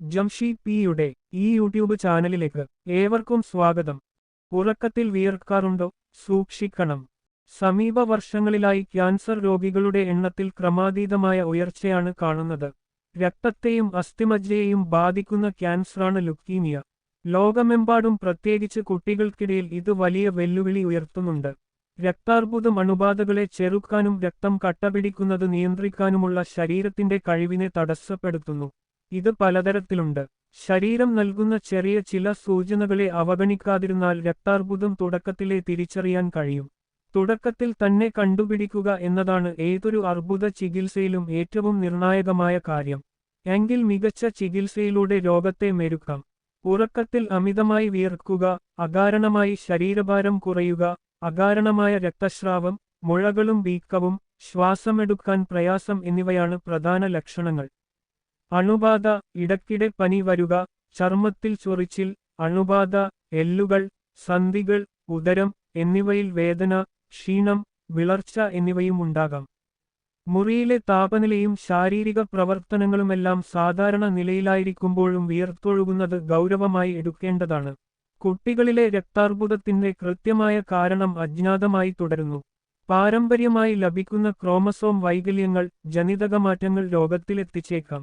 ജംഷി പിയുടെ ഈ യൂട്യൂബ് ചാനലിലേക്ക് ഏവർക്കും സ്വാഗതം. ഉറക്കത്തിൽ വിയർക്കാറുണ്ടോ? സൂക്ഷിക്കണം. സമീപ വർഷങ്ങളിലായി ക്യാൻസർ രോഗികളുടെ എണ്ണത്തിൽ ക്രമാതീതമായ ഉയർച്ചയാണ് കാണുന്നത്. രക്തത്തെയും അസ്ഥിമജ്ജയെയും ബാധിക്കുന്ന ക്യാൻസറാണ് ലുക്കീമിയ. ലോകമെമ്പാടും പ്രത്യേകിച്ച് കുട്ടികൾക്കിടയിൽ ഇത് വലിയ വെല്ലുവിളി ഉയർത്തുന്നുണ്ട്. രക്താർബുദം അണുബാധകളെ ചെറുക്കാനും രക്തം കട്ടപിടിക്കുന്നത് നിയന്ത്രിക്കാനുമുള്ള ശരീരത്തിന്റെ കഴിവിനെ തടസ്സപ്പെടുത്തുന്നു. ഇത് പലതരത്തിലുണ്ട്. ശരീരം നൽകുന്ന ചെറിയ ചില സൂചനകളെ അവഗണിക്കാതിരുന്നാൽ രക്താർബുദം തുടക്കത്തിലെ തിരിച്ചറിയാൻ കഴിയും. തുടക്കത്തിൽ തന്നെ കണ്ടുപിടിക്കുക എന്നതാണ് ഏതൊരു അർബുദ ചികിത്സയിലും ഏറ്റവും നിർണായകമായ കാര്യം. എങ്കിൽ മികച്ച ചികിത്സയിലൂടെ രോഗത്തെ മെരുക്കാം. ഉറക്കത്തിൽ അമിതമായി വിയർക്കുക അകാരണമായി ശരീരഭാരം കുറയുക അകാരണമായ രക്തസ്രാവം മുഴകളും വീക്കവും ശ്വാസമെടുക്കാൻ പ്രയാസം എന്നിവയാണ് പ്രധാന ലക്ഷണങ്ങൾ. അണുബാധ ഇടക്കിടെ പനി വരുക ചർമ്മത്തിൽ ചൊറിച്ചിൽ അണുബാധ എല്ലുകൾ സന്ധികൾ ഉദരം എന്നിവയിൽ വേദന ക്ഷീണം വിളർച്ച എന്നിവയും ഉണ്ടാകാം. മുറിയിലെ താപനിലയും ശാരീരിക പ്രവർത്തനങ്ങളുമെല്ലാം സാധാരണ നിലയിലായിരിക്കുമ്പോഴും വിയർത്തൊഴുകുന്നത് ഗൗരവമായി എടുക്കേണ്ടതാണ്. കുട്ടികളിലെ രക്താർബുദത്തിന്റെ കൃത്യമായ കാരണം അജ്ഞാതമായി തുടരുന്നു. പാരമ്പര്യമായി ലഭിക്കുന്ന ക്രോമസോം വൈകല്യങ്ങൾ ജനിതകമാറ്റങ്ങൾ രോഗത്തിലെത്തിച്ചേക്കാം.